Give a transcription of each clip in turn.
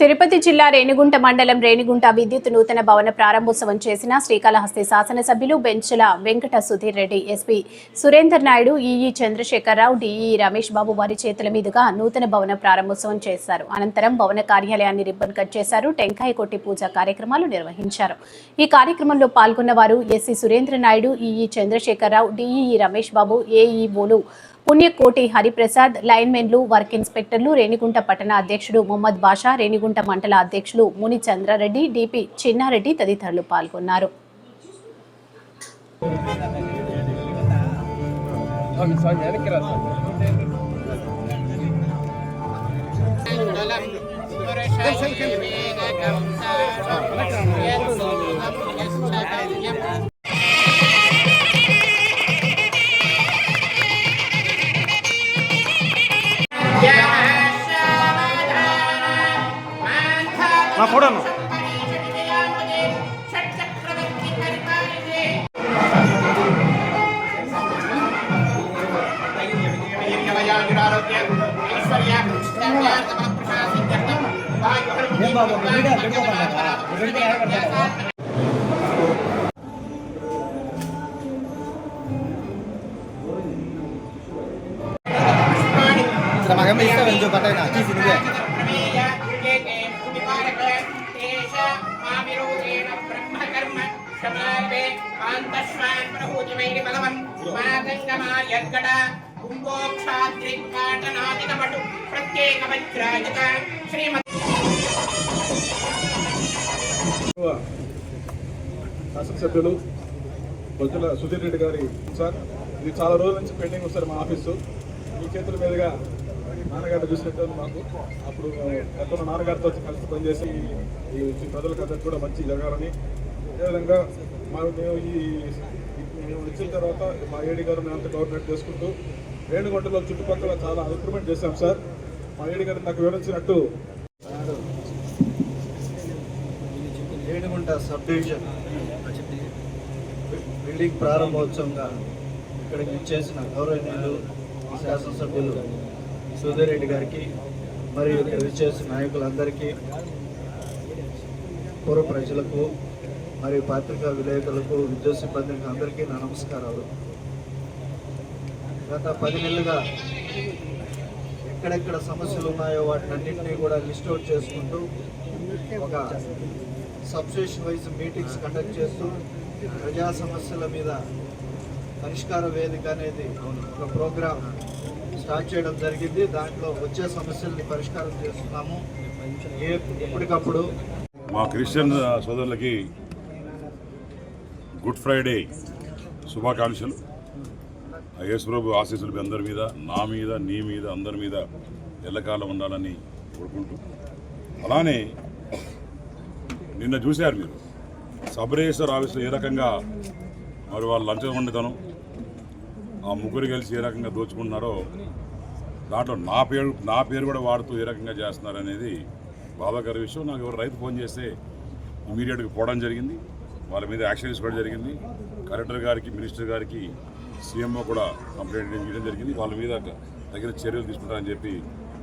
తిరుపతి జిల్లా రేణిగుంట మండలం రేణిగుంట విద్యుత్ నూతన భవన ప్రారంభోత్సవం చేసిన శ్రీకాళహస్తి శాసనసభ్యులు బెంచుల Venkata Sudhir Reddy SP Surender Naidu EE Chandrasekhara Rao DE Ramesh Babu వారి చేతుల మీదుగా నూతన భవన ప్రారంభోత్సవం చేశారు. అనంతరం భవన కార్యాలయాన్ని రిబ్బన్ కట్ చేశారు. టెంకాయ కొట్టి పూజ కార్యక్రమాలు నిర్వహించారు. ఈ కార్యక్రమంలో పాల్గొన్న వారు SE Surendra Naidu EE Chandrasekhararao DE Ramesh Babu ఏఈఓలు Punyakoti Hariprasad లైన్మెన్లు వర్క్ ఇన్స్పెక్టర్లు రేణిగుంట పట్టణ అధ్యక్షుడు మొహమ్మద్ బాషా రేణిగుంట మండల అధ్యక్షులు ముని చంద్రారెడ్డి డిపి చిన్నారెడ్డి తదితరులు పాల్గొన్నారు. Selamat kami ikan mencoba tanya nanti sini ya. समापे पान्तस्वान् प्रभूतिमैरिबलवन् मातङ्गमार्यङ्कट कुम्भोक्षाद्रिक्काटनादिकपटु प्रत्येकवज्राजित श्रीमत् శాసనసభ్యులు బొజ్జుల సుధీర్ రెడ్డి గారి సార్ ఇది చాలా రోజుల నుంచి పెండింగ్ ఉంది సార్ మా ఆఫీసు. మీ చేతుల మీదుగా నాన్నగారు చూసినట్టు మాకు. అప్పుడు గతంలో నాన్నగారితో కలిసి పనిచేసి ఈ ఈ ప్రజలకు అందరికి కూడా మంచి జరగాలని. అదేవిధంగా మాకు మేము ఈ ఈ- మేము వచ్చిన తర్వాత మా ఏడి గారు మేమంతా గవర్నమెంట్ చేసుకుంటూ రేణుగుంటలో చుట్టుపక్కల చాలా ఇంప్రూవ్మెంట్ చేశాం సార్. మా ఏడి గారు నాకు వివరించినట్టు సబ్ డివిజన్ బిల్డింగ్ ప్రారంభోత్సవంగా ఇక్కడికి ఇచ్చేసిన గౌరవనీయులు శాసనసభ్యులు సుధీర్ రెడ్డి గారికి మరియు ఇక్కడ విచ్చేసిన నాయకులందరికీ పూర్వ ప్రజలకు మరియు పత్రికా విలేకరులకు విద్యుత్ సిబ్బందికి అందరికీ నా నమస్కారాలు. గత పది నెలలుగా ఎక్కడెక్కడ సమస్యలు ఉన్నాయో వాటిని అన్నింటినీ కూడా లిస్ట్ అవుట్ చేసుకుంటూ ఒక సబ్స్టేషన్ వైజ్ మీటింగ్స్ కండక్ట్ చేస్తూ ప్రజా సమస్యల మీద పరిష్కార వేదిక అనేది ఒక ప్రోగ్రామ్ స్టార్ట్ చేయడం జరిగింది. దాంట్లో వచ్చే సమస్యల్ని పరిష్కారం చేస్తున్నాము. ఏ ఎప్పటికప్పుడు మా క్రిస్టియన్ సోదరులకి గుడ్ ఫ్రైడే శుభాకాంక్షలు. యేసుప్రభు ఆశీస్సులు మీ అందరి మీద నా మీద నీ మీద అందరి మీద ఎల్లకాలం ఉండాలని కోరుకుంటూ. అలానే నిన్న చూశారు మీరు. సబ్ రిజిస్టర్ ఆఫీసులో ఏ రకంగా మరి వాళ్ళు లంచం వండితనం ఆ ముగ్గురు కలిసి ఏ రకంగా దోచుకుంటున్నారో దాంట్లో నా పేరు నా పేరు కూడా వాడుతూ ఏ రకంగా చేస్తున్నారు అనేది బాధాకర విషయం. నాకు ఎవరు రైతు ఫోన్ చేస్తే ఇమీడియట్గా పోవడం జరిగింది. వాళ్ళ మీద యాక్షన్ తీసుకోవడం జరిగింది. కలెక్టర్ గారికి మినిస్టర్ గారికి సీఎంఓ కూడా కంప్లైంట్ చేయడం జరిగింది. వాళ్ళ మీద తగిన చర్యలు తీసుకుంటారని చెప్పి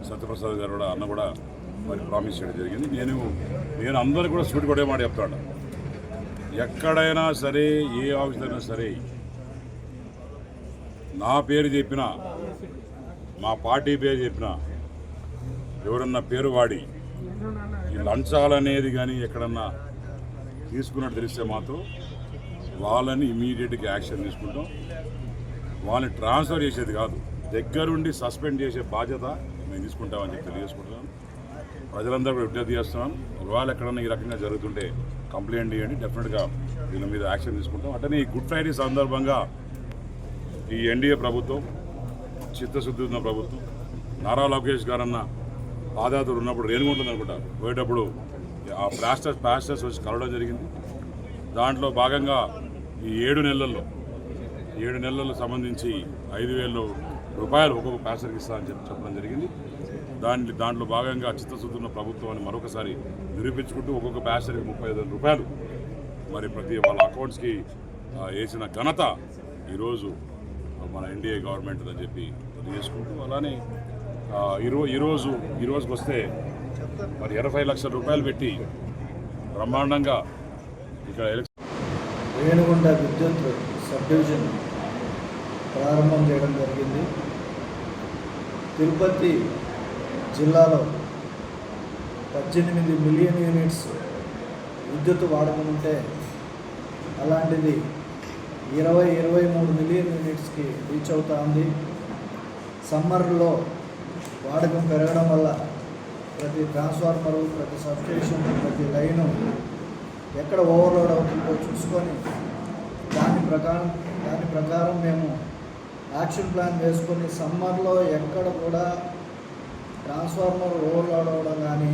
సత్యప్రసాద్ గారు కూడా అన్న కూడా మరి ప్రామిస్ చేయడం జరిగింది. నేను నేను అందరూ కూడా సూటి కొట్టే మాట చెప్తాను ఎక్కడైనా సరే ఏ ఆఫీస్ అయినా సరే నా పేరు చెప్పినా మా పార్టీ పేరు చెప్పినా ఎవరన్నా పేరు వాడి ఈ లంచాలనేది కానీ ఎక్కడన్నా తీసుకున్నట్టు తెలిస్తే మాత్రం వాళ్ళని ఇమీడియట్గా యాక్షన్ తీసుకుంటాం. వాళ్ళని ట్రాన్స్ఫర్ చేసేది కాదు. దగ్గరుండి సస్పెండ్ చేసే బాధ్యత మేము తీసుకుంటామని చెప్పి తెలియజేసుకుంటున్నాం. ప్రజలందరూ కూడా విజ్ఞప్తి చేస్తున్నాం. ఒకవేళ ఎక్కడన్నా ఈ రకంగా జరుగుతుంటే కంప్లైంట్ చేయండి డెఫినెట్గా వీళ్ళ మీద యాక్షన్ తీసుకుంటాం. అట్లనే ఈ గుడ్ ఫ్రైడే సందర్భంగా ఈ ఎన్డీఏ ప్రభుత్వం చిత్తశుద్ధి ఉన్న ప్రభుత్వం నారా లోకేష్ గారన్న పాదయాత్ర ఉన్నప్పుడు రేణుగుంటుంది అనుకుంటా పోయేటప్పుడు ఆ ప్లాస్టర్స్ ప్లాస్టర్స్ వచ్చి కలవడం జరిగింది. దాంట్లో భాగంగా ఈ ఏడు నెలల్లో ఏడు నెలలకు సంబంధించి ఐదు వేలు రూపాయలు ఒక్కొక్క ప్యాసెంజర్కి ఇస్తామని చెప్పి చెప్పడం జరిగింది. దాని దాంట్లో భాగంగా చిత్తశుద్ధి ఉన్న ప్రభుత్వాన్ని మరొకసారి నిరూపించుకుంటూ ఒక్కొక్క ప్యాసెంజర్కి ముప్పై ఐదు వేల రూపాయలు మరి ప్రతి వాళ్ళ అకౌంట్స్కి వేసిన ఘనత ఈరోజు మన ఎన్డీఏ గవర్నమెంట్ అని చెప్పి తెలియజేసుకుంటూ అలానే ఈరో ఈరోజు ఈరోజుకి వస్తే మరి ఇరవై లక్షల రూపాయలు పెట్టి బ్రహ్మాండంగా ఇక్కడ రేణుగుంట విద్యుత్ సబ్ డివిజన్ ప్రారంభం చేయడం జరిగింది. తిరుపతి జిల్లాలో పద్దెనిమిది మిలియన్ యూనిట్స్ విద్యుత్ వాడకం ఉంటే అలాంటిది ఇరవై ఇరవై మూడు మిలియన్ యూనిట్స్కి రీచ్ అవుతా ఉంది. సమ్మర్లో వాడకం పెరగడం వల్ల ప్రతి ట్రాన్స్ఫార్మరు ప్రతి సబ్స్టేషన్ ప్రతి లైను ఎక్కడ ఓవర్లోడ్ అవుతుందో చూసుకొని దాని ప్రకారం దాని ప్రకారం మేము యాక్షన్ ప్లాన్ వేసుకొని సమ్మర్లో ఎక్కడ కూడా ట్రాన్స్ఫార్మర్ ఓవర్లోడ్ అవ్వడం కానీ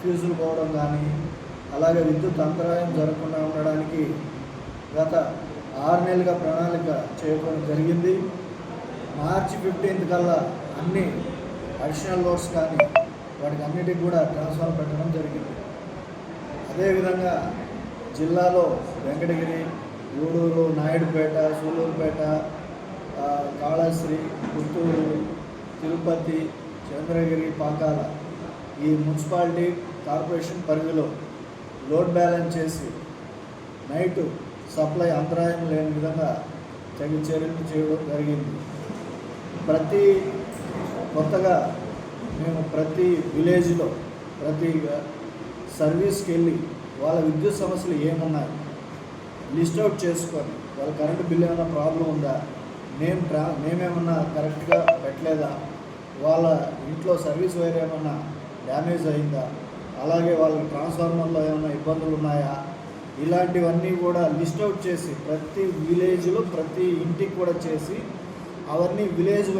ఫ్యూజులు పోవడం కానీ అలాగే విద్యుత్ అంతరాయం జరగకుండా ఉండడానికి గత ఆరు నెలలుగా ప్రణాళిక చేయడం జరిగింది. మార్చి ఫిఫ్టీన్త్ కల్లా అన్ని అడిషనల్ లోడ్స్ కానీ వాటికి అన్నిటికి కూడా ట్రాన్స్ఫార్మర్ పెట్టడం జరిగింది. అదేవిధంగా జిల్లాలో వెంకటగిరి గూడూరు నాయుడుపేట సూలూరుపేట కాళశ్రీ గుంటూరు తిరుపతి చంద్రగిరి పాకాల ఈ మున్సిపాలిటీ కార్పొరేషన్ పరిధిలో లోడ్ బ్యాలెన్స్ చేసి నైట్ సప్లై అంతరాయం లేని విధంగా తగిన చర్యలు చేయడం జరిగింది. ప్రతి కొత్తగా మేము ప్రతి విలేజ్లో ప్రతి సర్వీస్కి వెళ్ళి వాళ్ళ విద్యుత్ సమస్యలు ఏమున్నాయి లిస్ట్ అవుట్ చేసుకొని వాళ్ళ కరెంటు బిల్ ఏమైనా ప్రాబ్లం ఉందా మేము ట్రా మేమేమన్నా కరెక్ట్గా పెట్టలేదా? వాళ్ళ ఇంట్లో సర్వీస్ వైర్ ఏమన్నా డ్యామేజ్ అయిందా? అలాగే వాళ్ళ ట్రాన్స్ఫార్మర్లో ఏమైనా ఇబ్బందులు ఉన్నాయా ఇలాంటివన్నీ కూడా లిస్ట్ అవుట్ చేసి ప్రతి విలేజ్లో ప్రతి ఇంటికి కూడా చేసి అవన్నీ విలేజ్